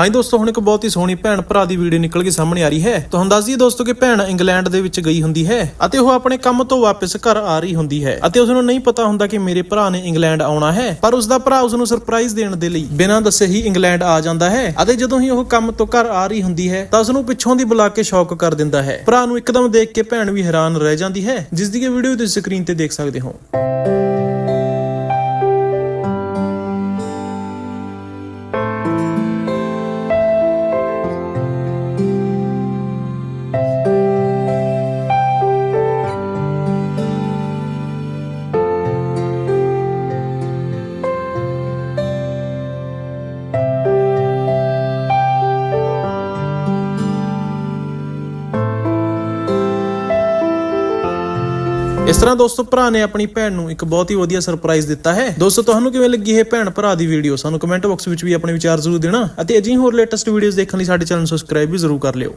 ਹਾਂਜੀ ਦੋਸਤੋ, ਹੁਣ ਇੱਕ ਬਹੁਤ ਹੀ ਸੋਹਣੀ ਭੈਣ ਭਰਾ ਦੀ ਵੀਡੀਓ ਨਿਕਲ ਕੇ ਸਾਹਮਣੇ ਆ ਰਹੀ ਹੈ। ਤੁਹਾਨੂੰ ਦੱਸ ਦਈਏ ਦੋਸਤੋ ਕਿ ਭੈਣ ਇੰਗਲੈਂਡ ਦੇ ਵਿੱਚ ਗਈ ਹੁੰਦੀ ਹੈ ਅਤੇ ਉਹ ਆਪਣੇ ਕੰਮ ਤੋਂ ਵਾਪਸ ਘਰ ਆ ਰਹੀ ਹੁੰਦੀ ਹੈ ਅਤੇ ਉਸ ਨੂੰ ਨਹੀਂ ਪਤਾ ਹੁੰਦਾ ਕਿ ਮੇਰੇ ਭਰਾ ਨੇ ਇੰਗਲੈਂਡ ਆਉਣਾ ਹੈ, ਪਰ ਉਸ ਦਾ ਭਰਾ ਉਸ ਨੂੰ ਸਰਪ੍ਰਾਈਜ਼ ਦੇਣ ਦੇ ਲਈ ਬਿਨਾਂ ਦੱਸੇ ਹੀ ਇੰਗਲੈਂਡ ਆ ਜਾਂਦਾ ਹੈ ਅਤੇ ਜਦੋਂ ਹੀ ਉਹ ਕੰਮ ਤੋਂ ਘਰ ਆ ਰਹੀ ਹੁੰਦੀ ਹੈ, ਤਾਂ ਉਸ ਨੂੰ ਪਿੱਛੋਂ ਦੀ ਬੁਲਾ ਕੇ ਸ਼ੌਕ ਕਰ ਦਿੰਦਾ ਹੈ। ਭਰਾ ਨੂੰ ਇੱਕਦਮ ਦੇਖ ਕੇ ਭੈਣ ਵੀ ਹੈਰਾਨ ਰਹਿ ਜਾਂਦੀ ਹੈ, ਜਿਸ ਦੀ ਇਹ ਵੀਡੀਓ ਤੁਸੀਂ ਸਕਰੀਨ ਤੇ ਦੇਖ ਸਕਦੇ ਹੋ। ਇਸ ਤਰ੍ਹਾਂ ਦੋਸਤੋ, ਭਰਾ ਨੇ ਆਪਣੀ ਭੈਣ ਨੂੰ ਇੱਕ ਬਹੁਤ ਹੀ ਵਧੀਆ ਸਰਪ੍ਰਾਈਜ਼ ਦਿੱਤਾ ਹੈ। ਦੋਸਤੋ, ਤੁਹਾਨੂੰ ਕਿਵੇਂ ਲੱਗੀ ਇਹ ਭੈਣ ਭਰਾ ਦੀ ਵੀਡੀਓ ਸਾਨੂੰ ਕਮੈਂਟ ਬਾਕਸ ਵਿੱਚ ਵੀ ਆਪਣੇ ਵਿਚਾਰ ਜ਼ਰੂਰ ਦੇਣਾ ਅਤੇ ਅਜਿਹੀ ਹੋਰ ਲੇਟੈਸਟ ਵੀਡੀਓਜ਼ ਦੇਖਣ ਲਈ ਸਾਡੇ ਚੈਨਲ ਨੂੰ ਸਬਸਕ੍ਰਾਈਬ ਵੀ ਜ਼ਰੂਰ ਕਰ ਲਿਓ।